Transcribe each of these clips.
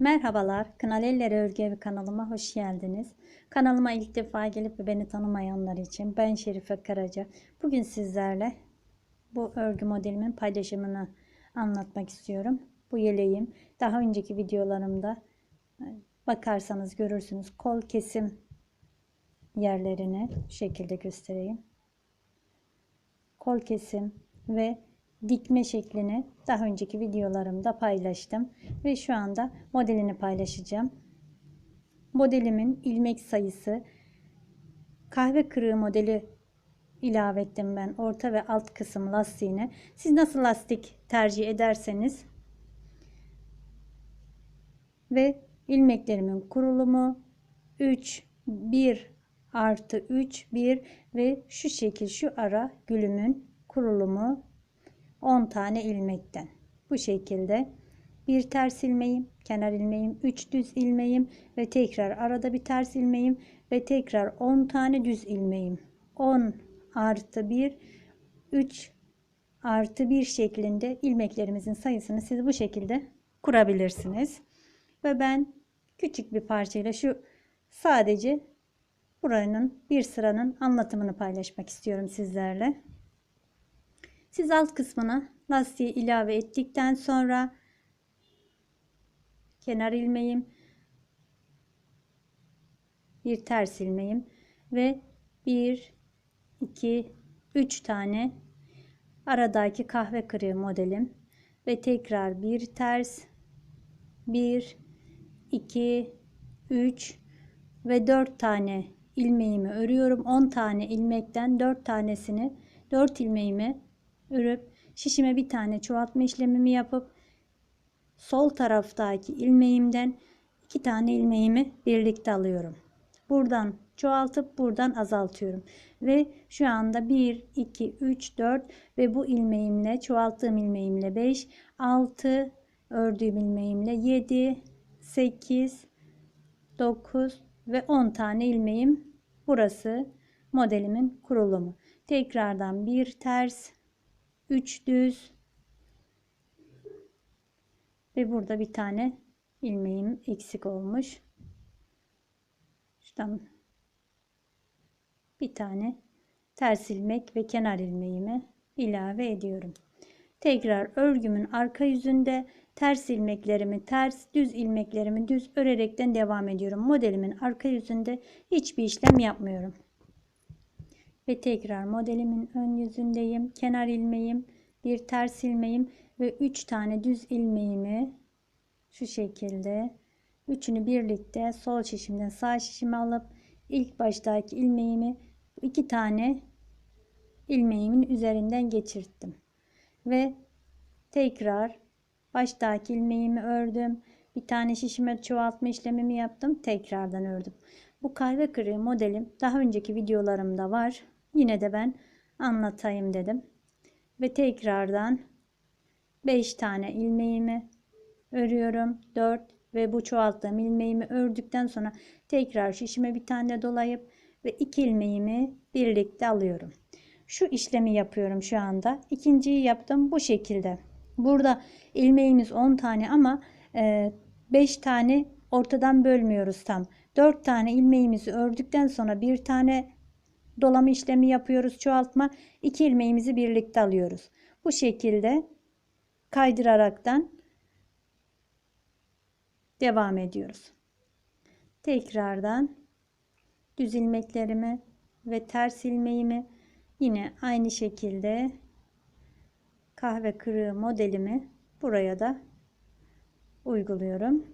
Merhabalar, Kınal Eller Örgü kanalıma hoş geldiniz. Kanalıma ilk defa gelip beni tanımayanlar için ben Şerife Karaca. Bugün sizlerle bu örgü modelimin paylaşımını anlatmak istiyorum. Bu yeleğim daha önceki videolarımda e, bakarsanız görürsünüz kol kesim yerlerini şekilde göstereyim. Kol kesim ve dikme şeklini daha önceki videolarımda paylaştım ve şu anda modelini paylaşacağım. Modelimin ilmek sayısı kahve kırığı modeli ilave ettim ben orta ve alt kısım lastiğine. Siz nasıl lastik tercih ederseniz ve ilmeklerimin kurulumu 3 1 artı 3 1 ve şu şekil şu ara gülümün kurulumu 10 tane ilmekten. Bu şekilde bir ters ilmeğim, kenar ilmeğim, 3 düz ilmeğim ve tekrar arada bir ters ilmeğim ve tekrar 10 tane düz ilmeğim. 10 artı 1 3 artı 1 şeklinde ilmeklerimizin sayısını siz bu şekilde kurabilirsiniz. Ve ben küçük bir parçayla şu sadece buranın bir sıranın anlatımını paylaşmak istiyorum sizlerle. Siz alt kısmına lastiği ilave ettikten sonra kenar ilmeğim bir ters ilmeğim ve 1 2 3 tane aradaki kahve kırığı modelim ve tekrar bir ters 1 2 3 ve 4 tane ilmeğimi örüyorum. 10 tane ilmekten 4 tanesini 4 ilmeğimi örüp şişime bir tane çoğaltma işlemimi yapıp sol taraftaki ilmeğimden iki tane ilmeğimi birlikte alıyorum. Buradan çoğaltıp buradan azaltıyorum. Ve şu anda 1, 2, 3, 4 ve bu ilmeğimle çoğalttığım ilmeğimle 5, 6 ördüğüm ilmeğimle 7, 8, 9 ve 10 tane ilmeğim burası modelimin kurulumu. Tekrardan bir ters 3 düz ve burada bir tane ilmeğim eksik olmuş. Şuradan bir tane ters ilmek ve kenar ilmeğimi ilave ediyorum. Tekrar örgümün arka yüzünde ters ilmeklerimi ters, düz ilmeklerimi düz örerekten devam ediyorum. Modelimin arka yüzünde hiçbir işlem yapmıyorum ve tekrar modelimin ön yüzündeyim. Kenar ilmeğim, bir ters ilmeğim ve 3 tane düz ilmeğimi şu şekilde üçünü birlikte sol şişimden sağ şişime alıp ilk baştaki ilmeğimi iki tane ilmeğimin üzerinden geçirttim. Ve tekrar baştaki ilmeğimi ördüm. Bir tane şişime çoğaltma işlemimi yaptım. Tekrardan ördüm. Bu kahve kırığı modelim daha önceki videolarımda var. Yine de ben anlatayım dedim. Ve tekrardan 5 tane ilmeğimi örüyorum. 4 ve bu çoğalttığım ilmeğimi ördükten sonra tekrar şişime bir tane dolayıp ve 2 ilmeğimi birlikte alıyorum. Şu işlemi yapıyorum şu anda. İkinciyi yaptım bu şekilde. Burada ilmeğimiz 10 tane ama 5 e, tane ortadan bölmüyoruz tam. 4 tane ilmeğimizi ördükten sonra bir tane dolama işlemi yapıyoruz. Çoğaltma. iki ilmeğimizi birlikte alıyoruz. Bu şekilde kaydıraraktan devam ediyoruz. Tekrardan düz ilmeklerimi ve ters ilmeğimi yine aynı şekilde kahve kırığı modelimi buraya da uyguluyorum.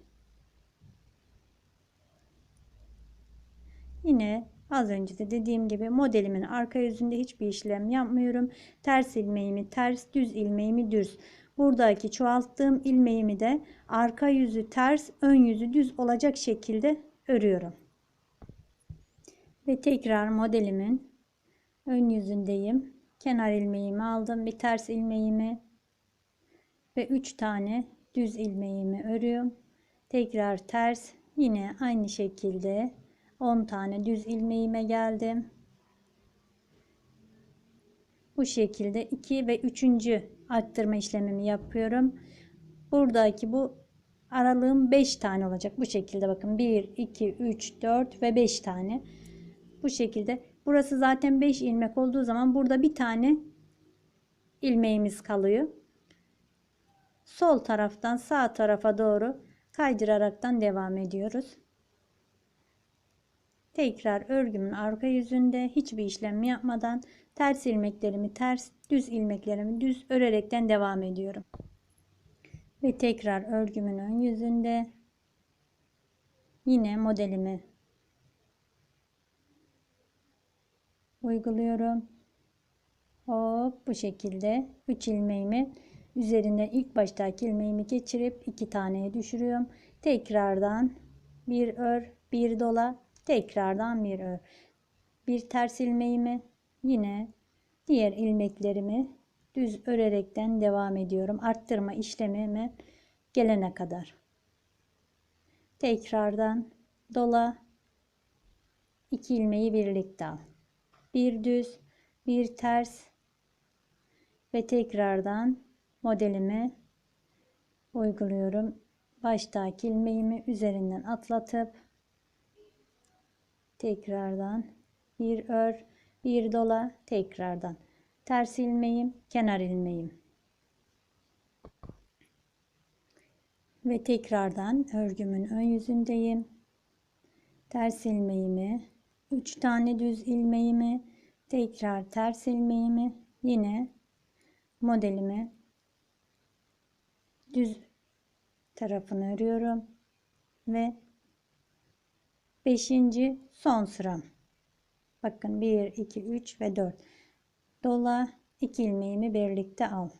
Yine Az önce de dediğim gibi modelimin arka yüzünde hiçbir işlem yapmıyorum. Ters ilmeğimi ters, düz ilmeğimi düz. Buradaki çoğalttığım ilmeğimi de arka yüzü ters, ön yüzü düz olacak şekilde örüyorum. Ve tekrar modelimin ön yüzündeyim. Kenar ilmeğimi aldım. Bir ters ilmeğimi ve 3 tane düz ilmeğimi örüyorum. Tekrar ters yine aynı şekilde 10 tane düz ilmeğime geldim. Bu şekilde 2 ve 3. arttırma işlemimi yapıyorum. Buradaki bu aralığım 5 tane olacak. Bu şekilde bakın 1, 2, 3, 4 ve 5 tane. Bu şekilde. Burası zaten 5 ilmek olduğu zaman burada bir tane ilmeğimiz kalıyor. Sol taraftan sağ tarafa doğru kaydıraraktan devam ediyoruz. Tekrar örgümün arka yüzünde hiçbir işlem yapmadan ters ilmeklerimi ters, düz ilmeklerimi düz örerekten devam ediyorum. Ve tekrar örgümün ön yüzünde yine modelimi uyguluyorum. Hop bu şekilde 3 ilmeğimi üzerinden ilk baştaki ilmeğimi geçirip iki taneye düşürüyorum. Tekrardan bir ör, bir dola, tekrardan bir ör. Bir ters ilmeğimi yine diğer ilmeklerimi düz örerekten devam ediyorum. Arttırma işlemime gelene kadar. Tekrardan dola iki ilmeği birlikte al. Bir düz, bir ters ve tekrardan modelimi uyguluyorum. Baştaki ilmeğimi üzerinden atlatıp tekrardan bir ör, bir dola, tekrardan ters ilmeğim, kenar ilmeğim. Ve tekrardan örgümün ön yüzündeyim. Ters ilmeğimi, 3 tane düz ilmeğimi, tekrar ters ilmeğimi, yine modelimi düz tarafını örüyorum ve 5. son sıram. Bakın 1 2 3 ve 4. Dola 2 ilmeğimi birlikte al.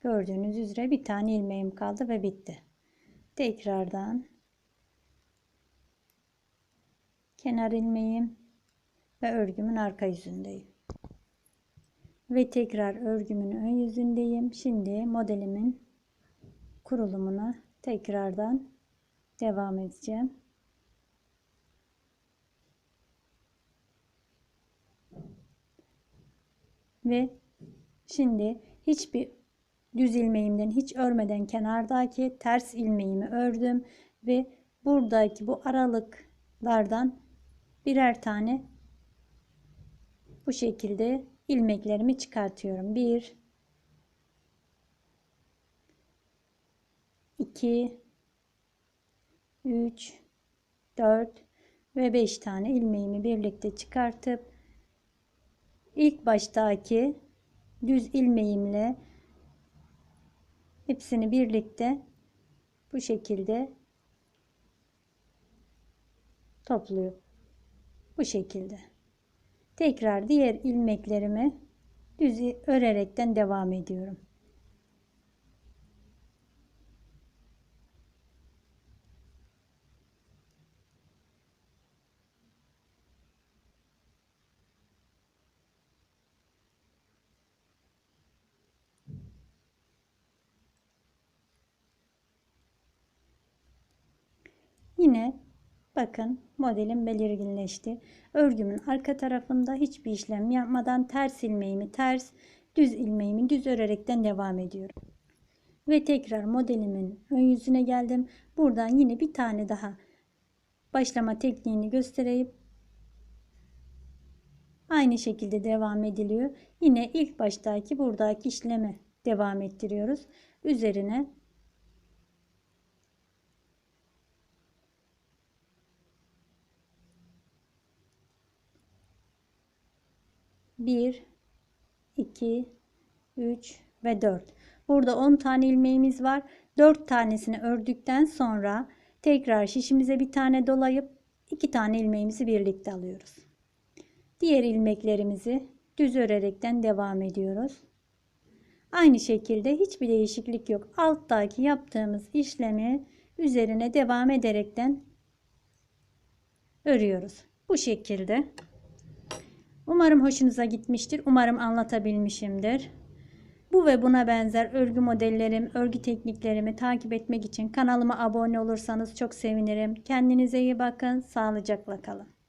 Gördüğünüz üzere bir tane ilmeğim kaldı ve bitti. Tekrardan kenar ilmeğim ve örgümün arka yüzündeyim. Ve tekrar örgümün ön yüzündeyim. Şimdi modelimin kurulumuna tekrardan devam edeceğim. Ve şimdi hiçbir düz ilmeğimden hiç örmeden kenardaki ters ilmeğimi ördüm ve buradaki bu aralıklardan birer tane bu şekilde ilmeklerimi çıkartıyorum. 1 2 3 4 ve 5 tane ilmeğimi birlikte çıkartıp ilk baştaki düz ilmeğimle hepsini birlikte bu şekilde topluyor. Bu şekilde. Tekrar diğer ilmeklerimi düz örerekten devam ediyorum. Yine bakın modelim belirginleşti. Örgümün arka tarafında hiçbir işlem yapmadan ters ilmeğimi ters, düz ilmeğimi düz örerekten devam ediyorum. Ve tekrar modelimin ön yüzüne geldim. Buradan yine bir tane daha başlama tekniğini göstereyim. Aynı şekilde devam ediliyor. Yine ilk baştaki buradaki işlemi devam ettiriyoruz. Üzerine 1 2 3 ve 4 burada 10 tane ilmeğimiz var. 4 tanesini ördükten sonra tekrar şişimize bir tane dolayıp 2 tane ilmeğimizi birlikte alıyoruz. Diğer ilmeklerimizi düz örerekten devam ediyoruz. Aynı şekilde hiçbir değişiklik yok. Alttaki yaptığımız işlemi üzerine devam ederekten örüyoruz. Bu şekilde Umarım hoşunuza gitmiştir. Umarım anlatabilmişimdir. Bu ve buna benzer örgü modellerim, örgü tekniklerimi takip etmek için kanalıma abone olursanız çok sevinirim. Kendinize iyi bakın. Sağlıcakla kalın.